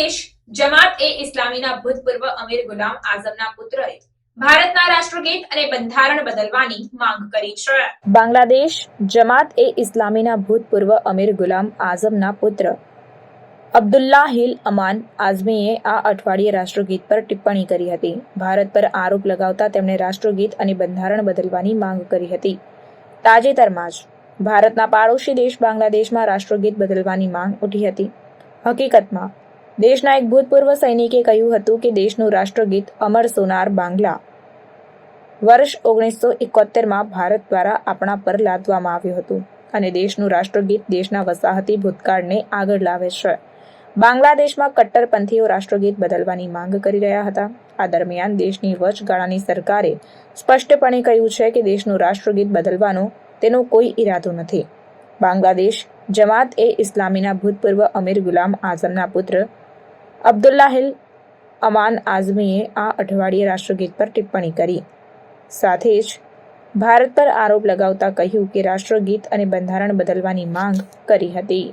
બાંગ્લાદેશ જમાત એ ઇસ્લામીના ભૂતપૂર્વ અમીર ગુલામ આઝમના પુત્રએ ભારતના રાષ્ટ્રગીત અને બંધારણ બદલવાની માંગ કરી છે. બાંગ્લાદેશ જમાત એ ઇસ્લામીના ભૂતપૂર્વ અમીર ગુલામ આઝમના પુત્ર. અબ્દુલ્લા હિલ અમાન આઝમીએ આ અઠવાડિયે રાષ્ટ્રગીત પર ટિપ્પણી કરી હતી. ભારત પર આરોપ લગાવતા તેમણે રાષ્ટ્રગીત અને બંધારણ બદલવાની માંગ કરી હતી. તાજેતરમાં જ ભારતના પાડોશી દેશ બાંગ્લાદેશમાં રાષ્ટ્રગીત બદલવાની માંગ ઉઠી હતી. હકીકતમાં દેશના એક ભૂતપૂર્વ સૈનિકે કહ્યું હતું કે દેશનું રાષ્ટ્રગીત અમર સોનાર બાંગ્લા. વર્ષ ઓગણીસો એકોતેરમાં ભારત દ્વારા આપણા પર લાદવામાં આવ્યું હતું અને દેશનું રાષ્ટ્રગીત દેશના વસાહતી ભૂતકાળને આગળ લાવે છે. બાંગ્લાદેશમાં કટ્ટરપંથીઓ રાષ્ટ્રગીત બદલવાની માંગ કરી રહ્યા હતા. આ દરમિયાન દેશની વચગાળાની સરકારે સ્પષ્ટપણે કહ્યું છે કે દેશનું રાષ્ટ્રગીત બદલવાનો તેનો કોઈ ઈરાદો નથી. બાંગ્લાદેશ જમાત એ ઇસ્લામીના ભૂતપૂર્વ અમીર ગુલામ આઝમના પુત્ર અબ્દુલ્લાહિલ અમાન આઝમીએ આ અઠવાડિયે રાષ્ટ્રગીત પર ટિપ્પણી કરી. સાથે જ ભારત પર આરોપ લગાવતા કહ્યું કે રાષ્ટ્રગીત અને બંધારણ બદલવાની માંગ કરી હતી.